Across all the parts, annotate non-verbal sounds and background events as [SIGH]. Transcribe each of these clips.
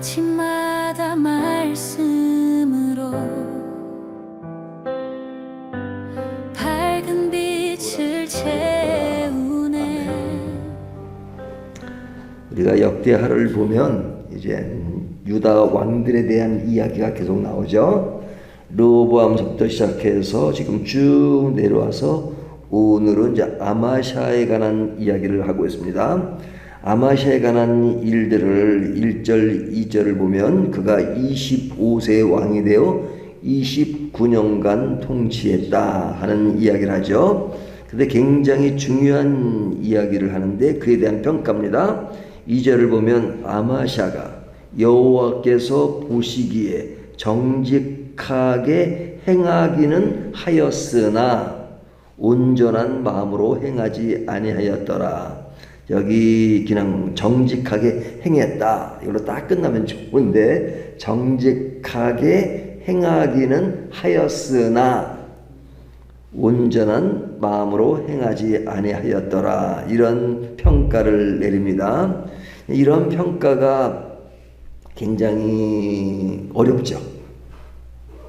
아침마다 말씀으로 밝은 빛을 채우네 우리가 역대하를 보면 이제 유다 왕들에 대한 이야기가 계속 나오죠. 르호보암부터 시작해서 지금 쭉 내려와서 오늘은 이제 아마샤에 관한 이야기를 하고 있습니다. 아마샤에 관한 일들을 1절, 2절을 보면 그가 25세 왕이 되어 29년간 통치했다 하는 이야기를 하죠. 근데 굉장히 중요한 이야기를 하는데 그에 대한 평가입니다. 2절을 보면 아마샤가 여호와께서 보시기에 정직하게 행하기는 하였으나 온전한 마음으로 행하지 아니하였더라. 여기 그냥 정직하게 행했다. 이걸로 딱 끝나면 좋은데 정직하게 행하기는 하였으나 온전한 마음으로 행하지 아니하였더라. 이런 평가를 내립니다. 이런 평가가 굉장히 어렵죠.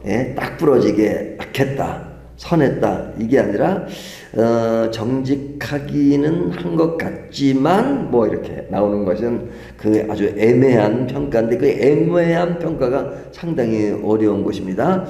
예, 딱 부러지게 악했다, 선했다 이게 아니라 어, 정직하기는 한 것 같지만 뭐 이렇게 나오는 것은 그 아주 애매한 평가인데 그 애매한 평가가 상당히 어려운 것입니다.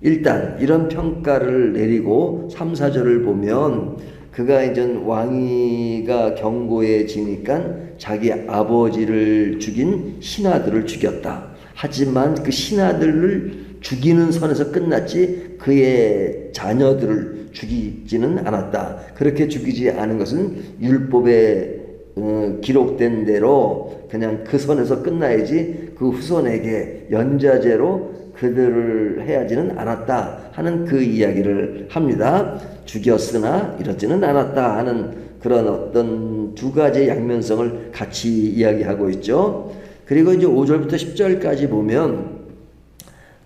일단 이런 평가를 내리고 3, 4절을 보면 그가 이제 왕위가 경고해지니까 자기 아버지를 죽인 신하들을 죽였다. 하지만 그 신하들을 죽이는 선에서 끝났지 그의 자녀들을 죽이지는 않았다. 그렇게 죽이지 않은 것은 율법에 어, 기록된 대로 그냥 그 선에서 끝나야지 그 후손에게 연자제로 그들을 해야지는 않았다 하는 그 이야기를 합니다. 죽였으나 이렇지는 않았다 하는 그런 어떤 두 가지 양면성을 같이 이야기하고 있죠. 그리고 이제 5절부터 10절까지 보면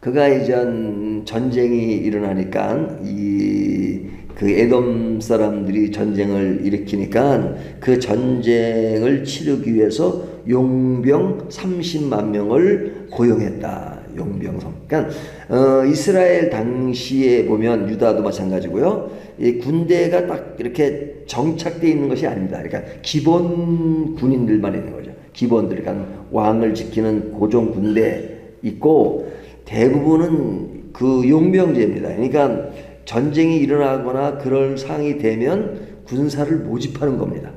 그가 이제 전쟁이 일어나니까 이 그 에돔 사람들이 전쟁을 일으키니까 그 전쟁을 치르기 위해서 용병 30만 명을 고용했다. 용병성. 그러니까 어, 이스라엘 당시에 보면 유다도 마찬가지고요. 이 군대가 딱 이렇게 정착되어 있는 것이 아닙니다. 그러니까 기본 군인들만 있는 거죠. 기본들, 그러니까 왕을 지키는 고종 군대 있고 대부분은 그 용병제입니다. 그러니까 전쟁이 일어나거나 그럴 상이 되면 군사를 모집하는 겁니다.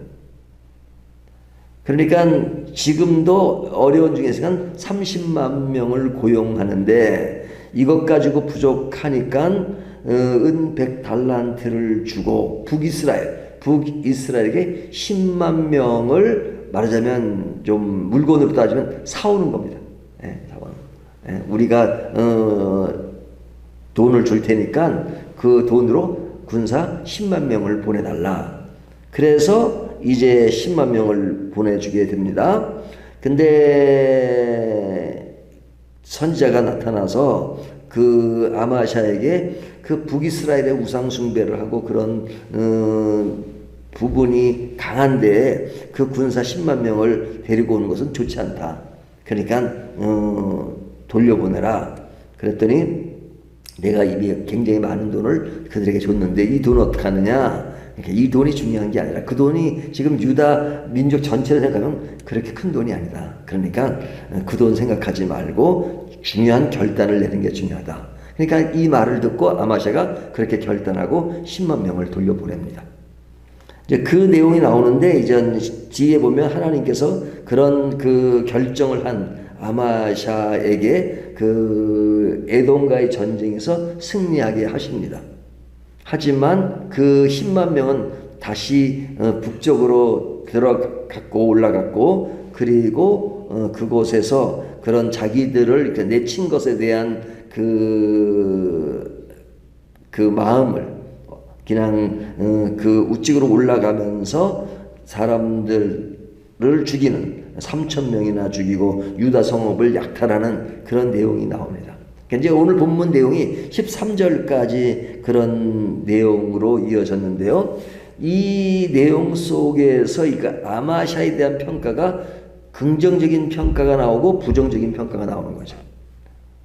그러니까 지금도 어려운 중에서는 30만 명을 고용하는데 이것 가지고 부족하니까 어, 은 100달란트를 주고 북이스라엘, 북이스라엘에게 10만 명을 말하자면 좀 물건으로 따지면 사오는 겁니다. 예, 우리가 어, 돈을 줄 테니까 그 돈으로 군사 10만 명을 보내달라. 그래서 이제 10만 명을 보내주게 됩니다. 근데 선지자가 나타나서 그 아마샤에게 그 북이스라엘의 우상 숭배를 하고 그런 어, 부분이 강한데 그 군사 10만 명을 데리고 오는 것은 좋지 않다. 그러니까 어, 돌려보내라. 그랬더니 내가 이미 굉장히 많은 돈을 그들에게 줬는데 이 돈 어떻게 하느냐? 그러니까 이 돈이 중요한 게 아니라 그 돈이 지금 유다 민족 전체를 생각하면 그렇게 큰 돈이 아니다. 그러니까 그 돈 생각하지 말고 중요한 결단을 내는 게 중요하다. 그러니까 이 말을 듣고 아마샤가 그렇게 결단하고 10만 명을 돌려보냅니다. 이제 그 내용이 나오는데 이제 뒤에 보면 하나님께서 그런 그 결정을 한 아마샤에게 그 에돔과의 전쟁에서 승리하게 하십니다. 하지만 그 10만 명은 다시 어, 북쪽으로 들어갔고 올라갔고 그리고 어, 그곳에서 그런 자기들을 내친 것에 대한 그, 그 마음을 그냥 어, 그 우측으로 올라가면서 사람들을 죽이는 3천 명이나 죽이고 유다 성읍을 약탈하는 그런 내용이 나옵니다. 이제 오늘 본문 내용이 13절까지 그런 내용으로 이어졌는데요. 이 내용 속에서 이 아마샤에 대한 평가가 긍정적인 평가가 나오고 부정적인 평가가 나오는 거죠.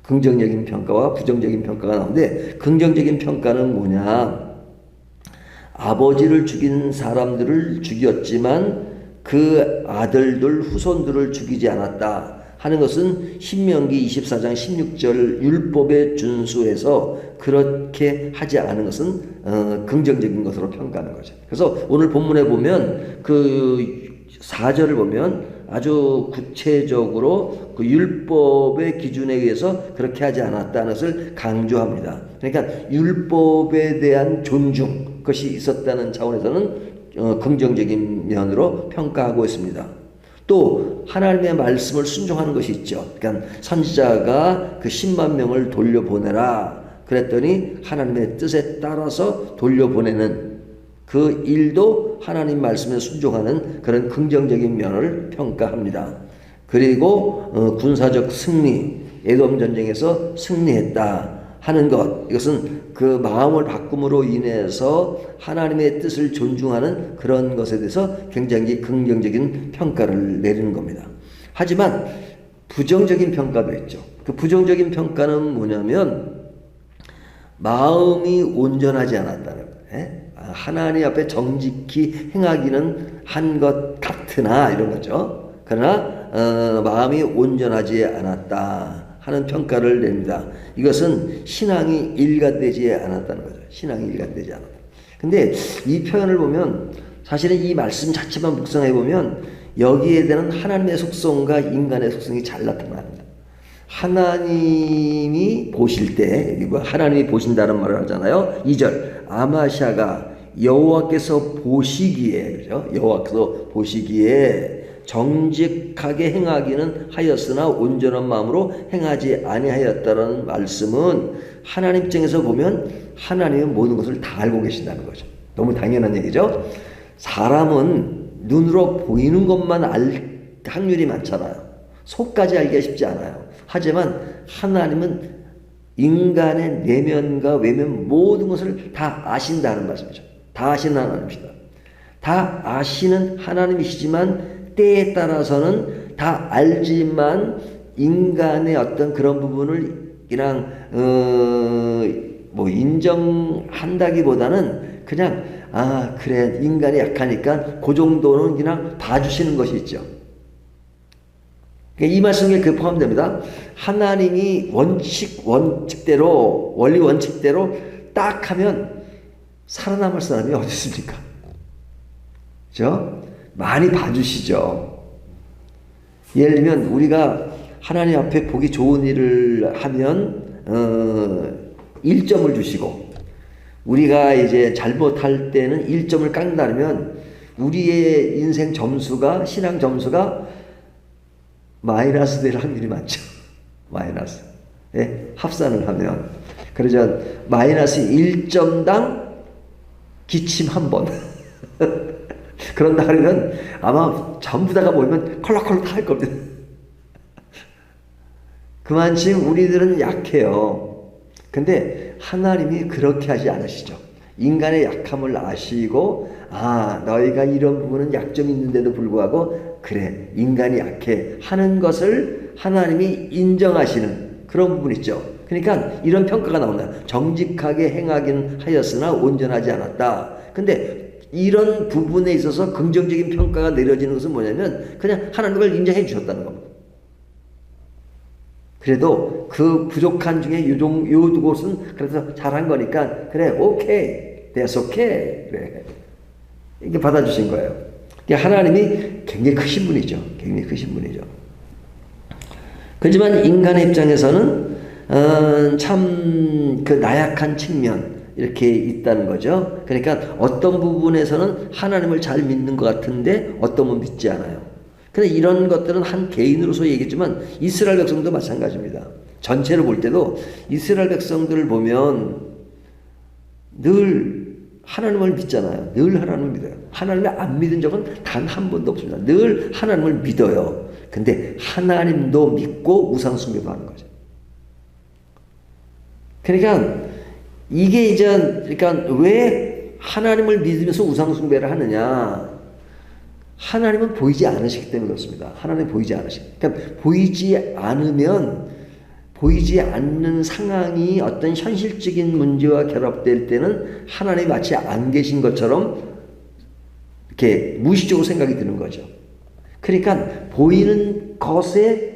긍정적인 평가와 부정적인 평가가 나오는데 긍정적인 평가는 뭐냐? 아버지를 죽인 사람들을 죽였지만 그 아들들 후손들을 죽이지 않았다 하는 것은 신명기 24장 16절 율법에 준수해서 그렇게 하지 않은 것은 어, 긍정적인 것으로 평가하는 거죠. 그래서 오늘 본문에 보면 그 4절을 보면 아주 구체적으로 그 율법의 기준에 의해서 그렇게 하지 않았다는 것을 강조합니다. 그러니까 율법에 대한 존중 그것이 있었다는 차원에서는 어, 긍정적인 면으로 평가하고 있습니다. 또 하나님의 말씀을 순종하는 것이 있죠. 그러니까 선지자가 그 10만 명을 돌려보내라 그랬더니 하나님의 뜻에 따라서 돌려보내는 그 일도 하나님 말씀에 순종하는 그런 긍정적인 면을 평가합니다. 그리고 어, 군사적 승리, 에돔 전쟁에서 승리했다 하는 것 이것은 그 마음을 바꿈으로 인해서 하나님의 뜻을 존중하는 그런 것에 대해서 굉장히 긍정적인 평가를 내리는 겁니다. 하지만 부정적인 평가도 있죠. 그 부정적인 평가는 뭐냐면 마음이 온전하지 않았다는 거예요. 아, 하나님 앞에 정직히 행하기는 한 것 같으나 이런 거죠. 그러나 어, 마음이 온전하지 않았다 하는 평가를 냅니다. 이것은 신앙이 일관되지 않았다는 거죠. 신앙이 일관되지 않았다. 근데 이 표현을 보면 사실은 이 말씀 자체만 묵상해 보면 여기에 대한 하나님의 속성과 인간의 속성이 잘 나타납니다. 하나님이 보실 때 이거 하나님이 보신다는 말을 하잖아요. 2절 아마샤가 여호와께서 보시기에 그죠? 여호와께서 보시기에 정직하게 행하기는 하였으나 온전한 마음으로 행하지 아니하였다라는 말씀은 하나님 입장에서 보면 하나님은 모든 것을 다 알고 계신다는 거죠. 너무 당연한 얘기죠. 사람은 눈으로 보이는 것만 알 확률이 많잖아요. 속까지 알기가 쉽지 않아요. 하지만 하나님은 인간의 내면과 외면 모든 것을 다 아신다는 말씀이죠. 다 아시는 하나님이시다. 다 아시는 하나님이시지만 때에 따라서는 다 알지만 인간의 어떤 그런 부분을 그냥 어 뭐 인정한다기보다는 그냥 아 그래 인간이 약하니까 그 정도는 그냥 봐주시는 것이 있죠. 그러니까 이 말씀에 그 포함됩니다. 하나님이 원칙 원칙대로 원리 원칙대로 딱 하면 살아남을 사람이 어디 있습니까? 그죠? 많이 봐주시죠. 예를 들면 우리가 하나님 앞에 보기 좋은 일을 하면 어, 1점을 주시고 우리가 이제 잘못할 때는 1점을 깎는다면 우리의 인생 점수가 신앙 점수가 마이너스 될 확률이 많죠. [LAUGHS] 마이너스. 예, 합산을 하면 그러자 마이너스 1점당 기침 한 번. [LAUGHS] 그런다 그러면 아마 전부 다가 모이면 컬럭컬럭 할 겁니다. [LAUGHS] 그만큼 우리들은 약해요. 근데 하나님이 그렇게 하지 않으시죠. 인간의 약함을 아시고 아 너희가 이런 부분은 약점이 있는데도 불구하고 그래 인간이 약해 하는 것을 하나님이 인정하시는 그런 부분 있죠. 그러니까 이런 평가가 나온다. 정직하게 행하긴 하였으나 온전하지 않았다. 근데 이런 부분에 있어서 긍정적인 평가가 내려지는 것은 뭐냐면 그냥 하나님 을 인정해 주셨다는 겁니다. 그래도 그 부족한 중에 요종 요 곳은 그래서 잘한 거니까 그래 오케이 that's okay 그래 이게 받아주신 거예요. 하나님이 굉장히 크신 분이죠. 굉장히 크신 분이죠. 그렇지만 인간의 입장에서는 어, 참그 나약한 측면 이렇게 있다는 거죠. 그러니까 어떤 부분에서는 하나님을 잘 믿는 것 같은데 어떤 분 믿지 않아요. 근데 이런 것들은 한 개인으로서 얘기했지만 이스라엘 백성도 마찬가지입니다. 전체를 볼 때도 이스라엘 백성들을 보면 늘 하나님을 믿잖아요. 늘 하나님을 믿어요. 하나님을 안 믿은 적은 단 한 번도 없습니다. 늘 하나님을 믿어요. 근데 하나님도 믿고 우상숭배도 하는 거죠. 그러니까 이게 이제 그러니까 왜 하나님을 믿으면서 우상 숭배를 하느냐? 하나님은 보이지 않으시기 때문에 그렇습니다. 하나님 보이지 않으시. 그러니까 보이지 않으면 보이지 않는 상황이 어떤 현실적인 문제와 결합될 때는 하나님이 마치 안 계신 것처럼 이렇게 무의식적으로 생각이 드는 거죠. 그러니까 보이는 것에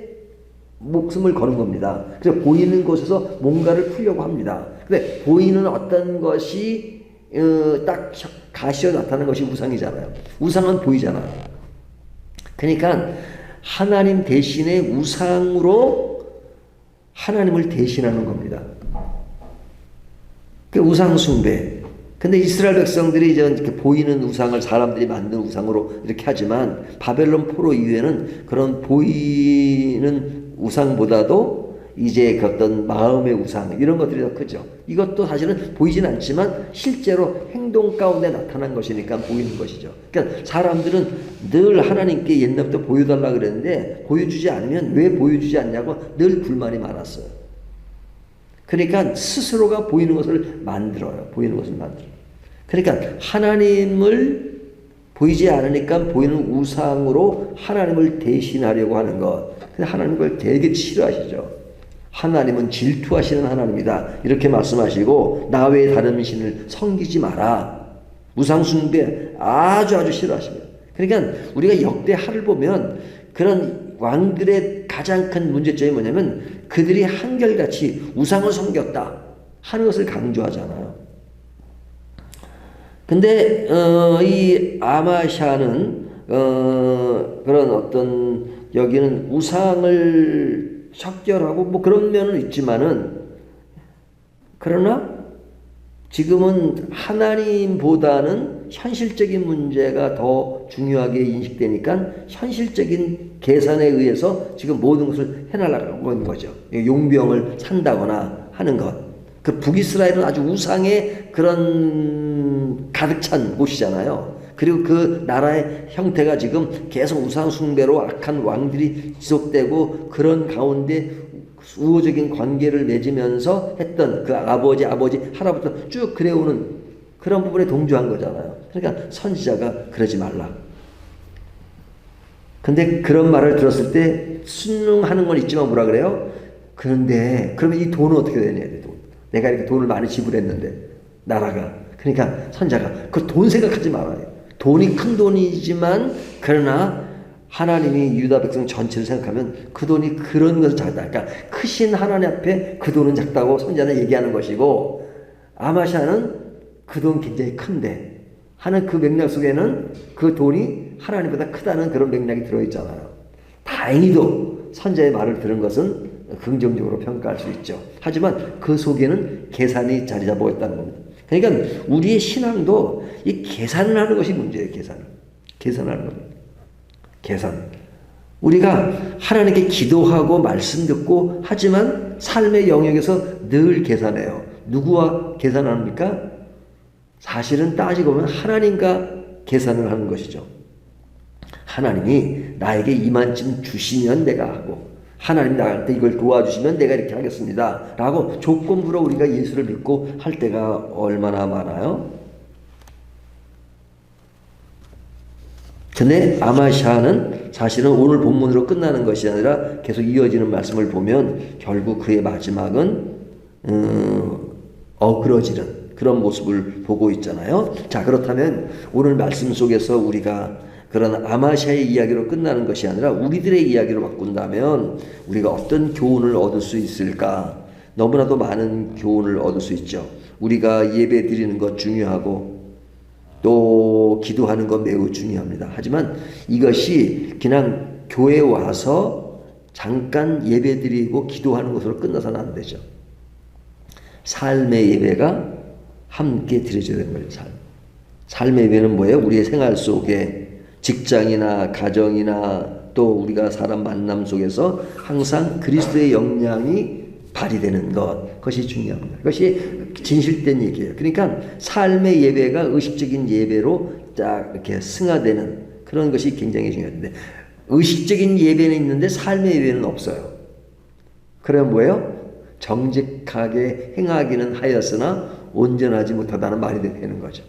목숨을 거는 겁니다. 그래서 보이는 곳에서 뭔가를 풀려고 합니다. 근데 보이는 어떤 것이 어, 딱 가시어 나타나는 것이 우상이잖아요. 우상은 보이잖아요. 그러니까 하나님 대신에 우상으로 하나님을 대신하는 겁니다. 그 우상 숭배. 근데 이스라엘 백성들이 이제 이렇게 보이는 우상을 사람들이 만든 우상으로 이렇게 하지만 바벨론 포로 이후에는 그런 보이는 우상보다도 이제 그 어떤 마음의 우상 이런 것들이 더 크죠. 이것도 사실은 보이진 않지만 실제로 행동 가운데 나타난 것이니까 보이는 것이죠. 그러니까 사람들은 늘 하나님께 옛날부터 보여달라 그랬는데 보여주지 않으면 왜 보여주지 않냐고 늘 불만이 많았어요. 그러니까 스스로가 보이는 것을 만들어요. 보이는 것을 만들어. 그러니까 하나님을 보이지 않으니까 보이는 우상으로 하나님을 대신하려고 하는 것. 근데 하나님 그걸 되게 싫어하시죠. 하나님은 질투하시는 하나님이다. 이렇게 말씀하시고 나 외에 다른 신을 섬기지 마라. 우상숭배 아주 아주 싫어하십니다. 그러니까 우리가 역대 하를 보면 그런 왕들의 가장 큰 문제점이 뭐냐면 그들이 한결같이 우상을 섬겼다 하는 것을 강조하잖아요. 근데 어, 이 아마샤는 어, 그런 어떤 여기는 우상을 척결하고 뭐 그런 면은 있지만은 그러나 지금은 하나님보다는 현실적인 문제가 더 중요하게 인식되니까 현실적인 계산에 의해서 지금 모든 것을 해나가고 있는 거죠. 용병을 산다거나 하는 것. 그 북이스라엘은 아주 우상의 그런 가득 찬 곳이잖아요. 그리고 그 나라의 형태가 지금 계속 우상 숭배로 악한 왕들이 지속되고 그런 가운데 우호적인 관계를 맺으면서 했던 그 아버지, 아버지, 할아버지 쭉 그래오는 그런 부분에 동조한 거잖아요. 그러니까 선지자가 그러지 말라. 근데 그런 말을 들었을 때 순응하는 건 있지만 뭐라 그래요? 그런데 그러면 이 돈은 어떻게 되냐? 돈. 내가 이렇게 돈을 많이 지불했는데 나라가 그러니까 선자가 그 돈 생각하지 말아요. 돈이 큰 돈이지만 그러나 하나님이 유다 백성 전체를 생각하면 그 돈이 그런 것을 작다. 그러니까 크신 하나님 앞에 그 돈은 작다고 선자는 얘기하는 것이고 아마샤는 그 돈 굉장히 큰데 하는 그 맥락 속에는 그 돈이 하나님보다 크다는 그런 맥락이 들어있잖아요. 다행히도 선자의 말을 들은 것은 긍정적으로 평가할 수 있죠. 하지만 그 속에는 계산이 자리 잡고 있다는 겁니다. 그러니까 우리의 신앙도 이 계산을 하는 것이 문제예요. 계산. 계산하는 겁니다. 계산. 우리가 하나님께 기도하고 말씀 듣고 하지만 삶의 영역에서 늘 계산해요. 누구와 계산합니까? 사실은 따지고 보면 하나님과 계산을 하는 것이죠. 하나님이 나에게 이만쯤 주시면 내가 하고 하나님 나한테 이걸 도와주시면 내가 이렇게 하겠습니다. 라고 조건부로 우리가 예수를 믿고 할 때가 얼마나 많아요? 근데 아마샤는 사실은 오늘 본문으로 끝나는 것이 아니라 계속 이어지는 말씀을 보면 결국 그의 마지막은 음, 어그러지는 그런 모습을 보고 있잖아요. 자 그렇다면 오늘 말씀 속에서 우리가 그런 아마샤의 이야기로 끝나는 것이 아니라 우리들의 이야기로 바꾼다면 우리가 어떤 교훈을 얻을 수 있을까? 너무나도 많은 교훈을 얻을 수 있죠. 우리가 예배 드리는 것 중요하고 또 기도하는 것 매우 중요합니다. 하지만 이것이 그냥 교회 와서 잠깐 예배 드리고 기도하는 것으로 끝나서는 안 되죠. 삶의 예배가 함께 드려져야 되는 거예요. 삶. 삶의 예배는 뭐예요? 우리의 생활 속에 직장이나 가정이나 또 우리가 사람 만남 속에서 항상 그리스도의 영향이 발휘되는 것 그것이 중요합니다. 그것이 진실된 얘기예요. 그러니까 삶의 예배가 의식적인 예배로 딱 이렇게 승화되는 그런 것이 굉장히 중요한데 의식적인 예배는 있는데 삶의 예배는 없어요. 그러면 뭐예요? 정직하게 행하기는 하였으나 온전하지 못하다는 말이 되는 거죠.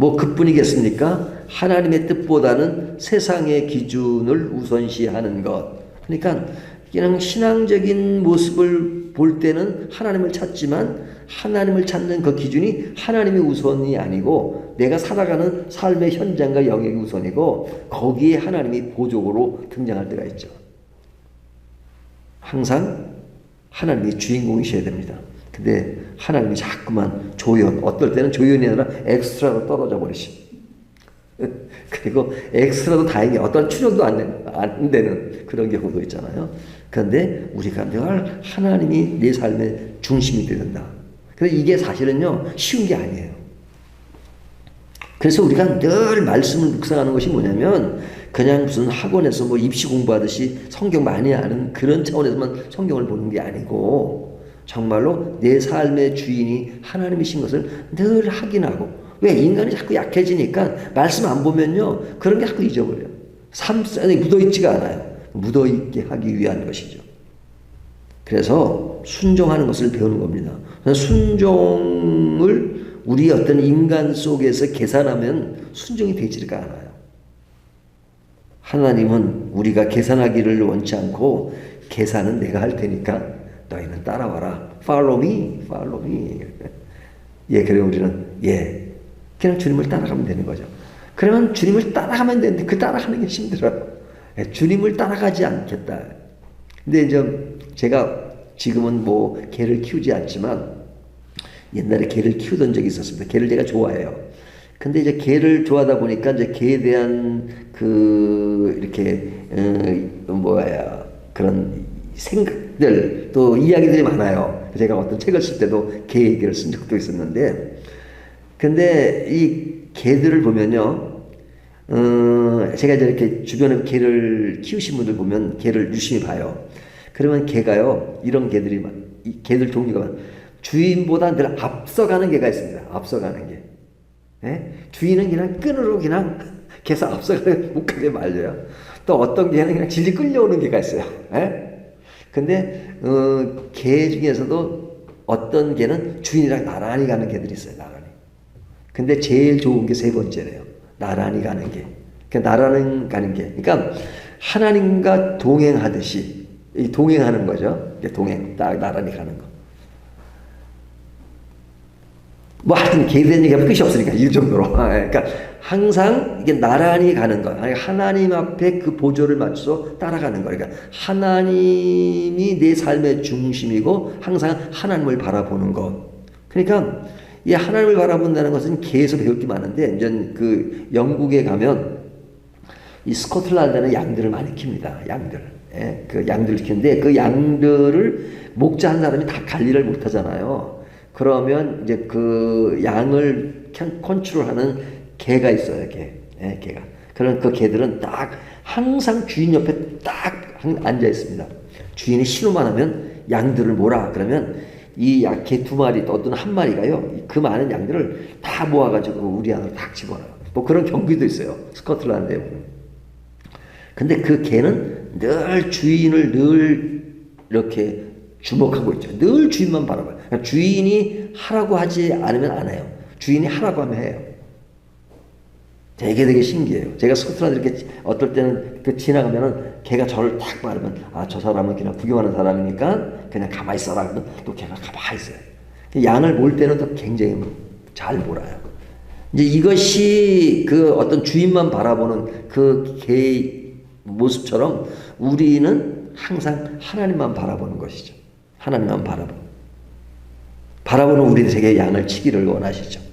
뭐 그뿐이겠습니까? 하나님의 뜻보다는 세상의 기준을 우선시하는 것. 그러니까 그냥 신앙적인 모습을 볼 때는 하나님을 찾지만 하나님을 찾는 그 기준이 하나님이 우선이 아니고 내가 살아가는 삶의 현장과 영역이 우선이고 거기에 하나님이 보조로 등장할 때가 있죠. 항상 하나님이 주인공이셔야 됩니다. 근데 하나님이 자꾸만 조연, 어떨 때는 조연이 아니라 엑스트라로 떨어져 버리시. [LAUGHS] 그리고 엑스트라도 다행히 어떤 출력도 안, 되- 안 되는 그런 경우도 있잖아요. 그런데 우리가 늘 하나님이 내 삶의 중심이 된다. 근데 이게 사실은요, 쉬운 게 아니에요. 그래서 우리가 늘 말씀을 묵상하는 것이 뭐냐면 그냥 무슨 학원에서 뭐 입시 공부하듯이 성경 많이 아는 그런 차원에서만 성경을 보는 게 아니고 정말로 내 삶의 주인이 하나님이신 것을 늘 확인하고 왜 인간이 자꾸 약해지니까 말씀 안 보면요 그런 게 자꾸 잊어버려요. 삶 속에 묻어 있지가 않아요. 묻어 있게 하기 위한 것이죠. 그래서 순종하는 것을 배우는 겁니다. 순종을 우리 어떤 인간 속에서 계산하면 순종이 되지가 않아요. 하나님은 우리가 계산하기를 원치 않고 계산은 내가 할 테니까 너희는 따라와라. Follow me, follow me. 예, 그래 우리는 예, 그냥 주님을 따라가면 되는 거죠. 그러면 주님을 따라가면 되는데 그 따라가는 게 힘들어요. 예, 주님을 따라가지 않겠다. 근데 이제 제가 지금은 뭐 개를 키우지 않지만 옛날에 개를 키우던 적이 있었습니다. 개를 제가 좋아해요. 근데 이제 개를 좋아하다 보니까 이제 개에 대한 그 이렇게 어, 뭐야 그런 생각 들 또 이야기들이 많아요. 제가 어떤 책을 쓸 때도 개 얘기를 쓴 적도 있었는데 근데 이 개들을 보면요. 어, 제가 이제 이렇게 주변에 개를 키우신 분들 보면 개를 유심히 봐요. 그러면 개가요, 이런 개들이, 많- 이 개들 종류가 많- 주인보다 늘 앞서가는 개가 있습니다. 앞서가는 개. 예? 주인은 그냥 끈으로 그냥 계속 못 가게 말려요. 또 어떤 개는 그냥 질질 끌려오는 개가 있어요. 예? 근데, 어, 개 중에서도 어떤 개는 주인이랑 나란히 가는 개들이 있어요. 나란히. 근데 제일 좋은 게 세 번째래요. 나란히 가는 게. 그 나란히 가는 게. 그러니까 하나님과 동행하듯이 이 동행하는 거죠. 동행, 딱 나란히 가는 거. 뭐 하여튼 개에 대한 얘기가 끝이 없으니까 이 정도로. [LAUGHS] 그러니까 항상 이게 나란히 가는 거. 아니, 하나님 앞에 그 보조를 맞춰서 따라가는 거. 그러니까 하나님이 내 삶의 중심이고 항상 하나님을 바라보는 것. 그러니까 이 하나님을 바라본다는 것은 개에서 배울 게 많은데 이제 그 영국에 가면 이 스코틀랜드는 양들을 많이 킵니다. 양들. 예, 그 양들을 키우는데 그 양들을 목자 한 사람이 다 관리를 못 하잖아요. 그러면 이제 그 양을 컨- 컨트롤하는 개가 있어요, 개. 예, 개가. 그런 그 개들은 딱 항상 주인 옆에 딱 앉아 있습니다. 주인이 신호만 하면 양들을 몰아. 그러면 이 개 두 마리 또는 한 마리가요. 그 많은 양들을 다 모아가지고 우리 안으로 딱 집어넣어요. 뭐 그런 경기도 있어요. 스코틀랜드에 보면. 근데 그 개는 늘 주인을 늘 이렇게 주목하고 있죠. 늘 주인만 바라봐요. 그러니까 주인이 하라고 하지 않으면 안 해요. 주인이 하라고 하면 해요. 되게 되게 신기해요. 제가 스코틀랜드 이렇게 어떨 때는 그 지나가면은 개가 저를 딱 바르면 아 저 사람은 그냥 구경하는 사람이니까 그냥 가만히 있어라 그러면 또 개가 가만히 있어요. 양을 몰 때는 또 굉장히 잘 몰아요. 이제 이것이 그 어떤 주인만 바라보는 그 개의 모습처럼 우리는 항상 하나님만 바라보는 것이죠. 하나님만 바라보. 바라보는 우리들에게 양을 치기를 원하시죠.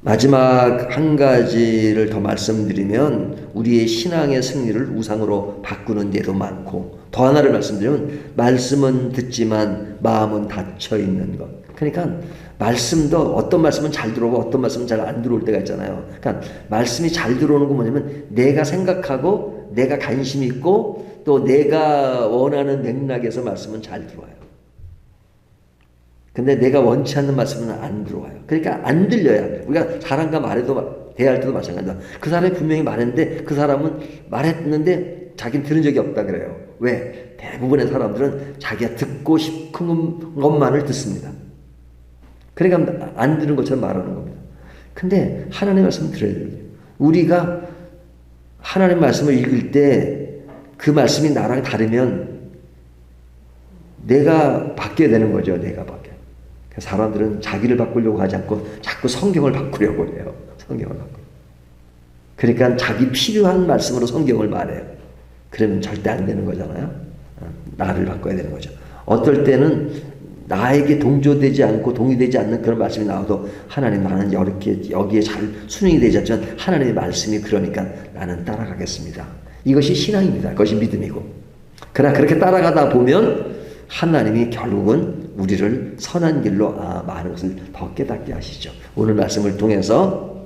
마지막 한 가지를 더 말씀드리면 우리의 신앙의 승리를 우상으로 바꾸는 데도 많고 더 하나를 말씀드리면 말씀은 듣지만 마음은 닫혀 있는 것. 그러니까 말씀도 어떤 말씀은 잘 들어오고 어떤 말씀은 잘 안 들어올 때가 있잖아요. 그러니까 말씀이 잘 들어오는 건 뭐냐면 내가 생각하고 내가 관심 있고 또 내가 원하는 맥락에서 말씀은 잘 들어와요. 근데 내가 원치 않는 말씀은 안 들어와요. 그러니까 안 들려야 우리가 사람과 말해도 대할 때도 마찬가지다. 그 사람이 분명히 말했는데 그 사람은 말했는데 자기는 들은 적이 없다 그래요. 왜? 대부분의 사람들은 자기가 듣고 싶은 것만을 듣습니다. 그러니까 안 들은 것처럼 말하는 겁니다. 근데 하나님의 말씀 들어야 돼요. 우리가 하나님 말씀을 읽을 때 그 말씀이 나랑 다르면 내가 바뀌어야 되는 거죠. 내가 바뀌어. 사람들은 자기를 바꾸려고 하지 않고 자꾸 성경을 바꾸려고 해요. 성경을 바꾸. 그러니까 자기 필요한 말씀으로 성경을 말해요. 그러면 절대 안 되는 거잖아요. 어, 나를 바꿔야 되는 거죠. 어떨 때는 나에게 동조되지 않고 동의되지 않는 그런 말씀이 나와도 하나님 나는 이렇게 여기에 잘 순응이 되지 않지만 하나님의 말씀이 그러니까 나는 따라가겠습니다. 이것이 신앙입니다. 그것이 믿음이고. 그러나 그렇게 따라가다 보면 하나님이 결국은 우리를 선한 길로 아, 많은 것을 더 깨닫게 하시죠. 오늘 말씀을 통해서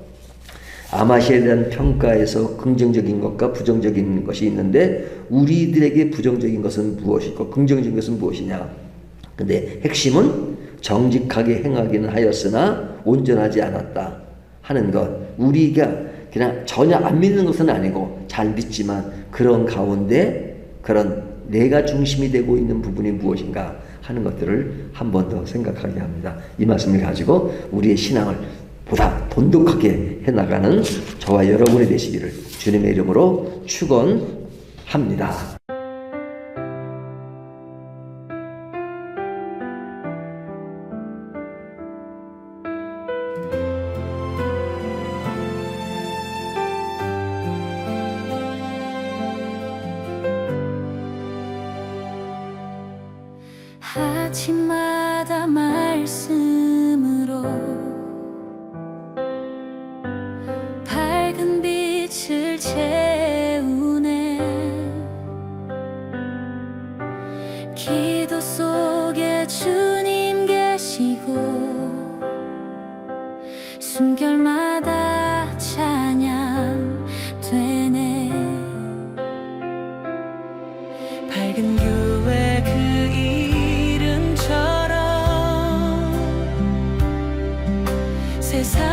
아마시에 대한 평가에서 긍정적인 것과 부정적인 것이 있는데 우리들에게 부정적인 것은 무엇이고 긍정적인 것은 무엇이냐? 근데 핵심은 정직하게 행하기는 하였으나 온전하지 않았다 하는 것. 우리가 그냥 전혀 안 믿는 것은 아니고 잘 믿지만 그런 가운데 그런 내가 중심이 되고 있는 부분이 무엇인가 하는 것들을 한 번 더 생각하게 합니다. 이 말씀을 가지고 우리의 신앙을 보다 돈독하게 해나가는 저와 여러분이 되시기를 주님의 이름으로 축원합니다. 아침마 세상